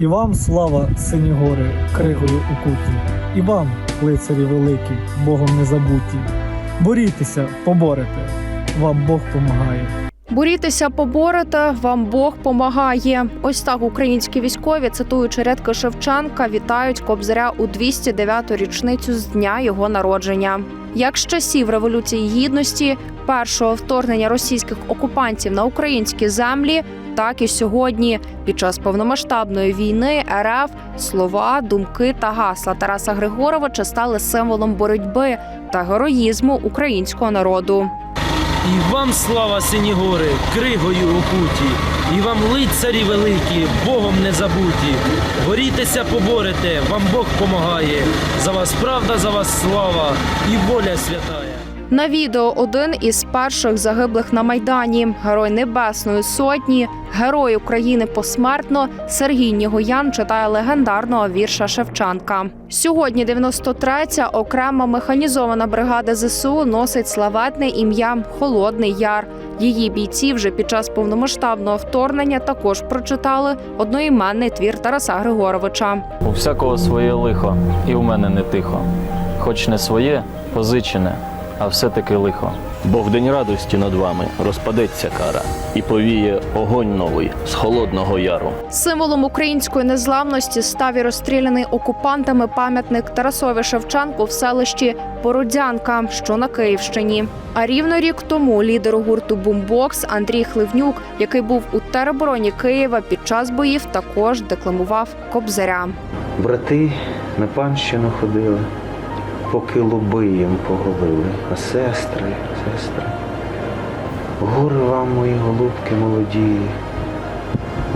І вам слава, сині гори, кригою укуті, і вам, лицарі великі, Богом не забуті. Борітеся, поборете, вам Бог помагає. Борітеся, поборете, вам Бог помагає. Ось так українські військові, цитуючи рядки Шевченка, вітають Кобзаря у 209-ту річницю з дня його народження. Як з часів революції гідності, першого вторгнення російських окупантів на українські землі, так і сьогодні, під час повномасштабної війни, РФ слова, думки та гасла Тараса Григоровича стали символом боротьби та героїзму українського народу. І вам слава, сині гори, кригою окуті, і вам лицарі великі, Богом не забуті. Борітеся, поборете, вам Бог помагає. За вас правда, за вас слава і воля святая. На відео один із перших загиблих на майдані, герой Небесної Сотні, герой України посмертно Сергій Нігоян читає легендарного вірша Шевченка. Сьогодні 93-я окрема механізована бригада ЗСУ носить славетне ім'я Холодний Яр. Її бійці вже під час повномасштабного вторгнення також прочитали одноіменний твір Тараса Григоровича. У всякого своє лихо, і у мене не тихо. Хоч не своє, позичене, а все-таки лихо. Бо в день радості над вами розпадеться кара і повіє огонь новий з холодного яру. Символом української незламності став і розстріляний окупантами пам'ятник Тарасові Шевченку в селищі Бородянка, що на Київщині. А рівно рік тому лідер гурту Бумбокс Андрій Хливнюк, який був у теробороні Києва під час боїв, також декламував Кобзаря. Брати на панщину ходили, поки лоби їм поголили, а сестри, сестри. Гори вам, мої голубки молоді,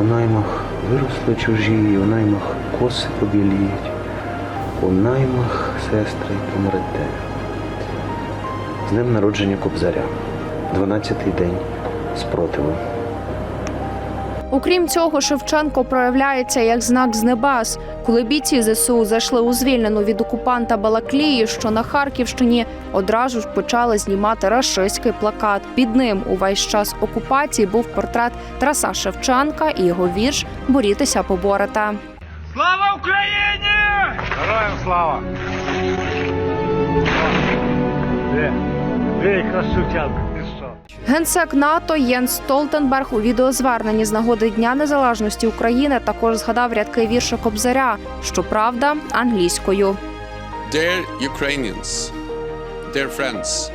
у наймах виросли чужі, у наймах коси побіліють, у наймах, сестри, помрете. З днем народження Кобзаря, 12-й день спротиву. Окрім цього, Шевченко проявляється як знак з небес. Коли бійці ЗСУ зайшли у звільнену від окупанта Балаклії, що на Харківщині, одразу ж почали знімати рашистський плакат. Під ним увесь час окупації був портрет Тараса Шевченка і його вірш Борітеся, поборете. Слава Україні! Героям слава! Де? Що? Генсек НАТО Єнс Столтенберг у відеозверненні з нагоди Дня Незалежності України також згадав рядки вірша Кобзаря, щоправда, англійською. Dear Ukrainians, dear friends,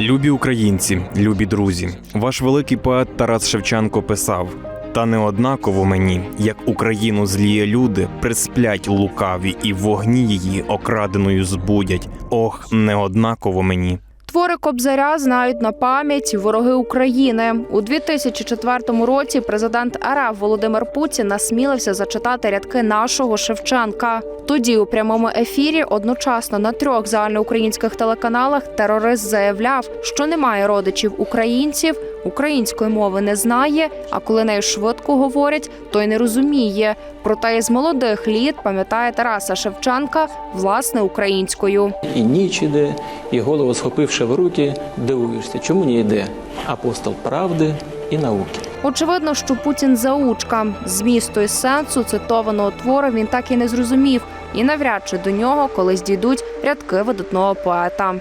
Любі українці, любі друзі, ваш великий поет Тарас Шевченко писав: Та не однаково мені, як Україну зліє люди, присплять лукаві, і вогні її окраденою збудять. Ох, не однаково мені. Твори Кобзаря знають на пам'ять вороги України. У 2004 році президент РФ Володимир Путін насмілився зачитати рядки нашого Шевченка. Тоді у прямому ефірі одночасно на трьох загальноукраїнських телеканалах терорист заявляв, що немає родичів українців, української мови не знає. А коли нею швидко говорять, то й не розуміє. Проте із молодих літ пам'ятає Тараса Шевченка власне українською. І ніч іде, і голову схопивши в руки, дивуєшся, чому не йде апостол правди і науки. Очевидно, що Путін заучка. Змісту і сенсу цитованого твору він так і не зрозумів, і навряд чи до нього колись дійдуть рядки видатного поета.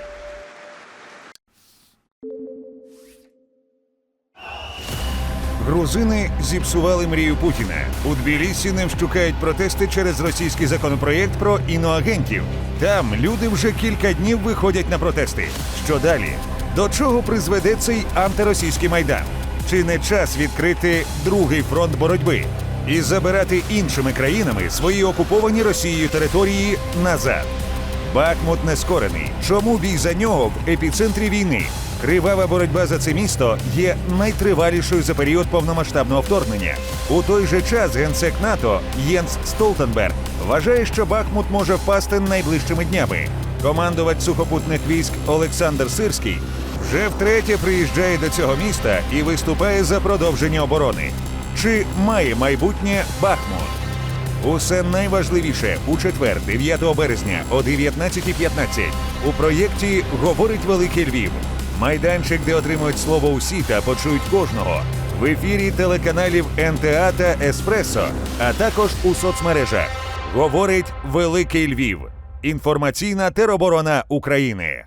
Грузини зіпсували мрію Путіна. У Тбілісі не вщукають протести через російський законопроєкт про іноагентів. Там люди вже кілька днів виходять на протести. Що далі? До чого призведе цей антиросійський майдан? Чи не час відкрити другий фронт боротьби і забирати іншими країнами свої окуповані Росією території назад? Бахмут не скорений. Чому бій за нього в епіцентрі війни? Кривава боротьба за це місто є найтривалішою за період повномасштабного вторгнення. У той же час генсек НАТО Єнс Столтенберг вважає, що Бахмут може впасти найближчими днями. Командувач сухопутних військ Олександр Сирський вже втретє приїжджає до цього міста і виступає за продовження оборони. Чи має майбутнє Бахмут? Усе найважливіше у четвер, 9 березня о 19.15 у проєкті Говорить Великий Львів. Майданчик, де отримують слово усі та почують кожного. в ефірі телеканалів НТА та Еспресо, а також у соцмережах. Говорить Великий Львів. Інформаційна тероборона України.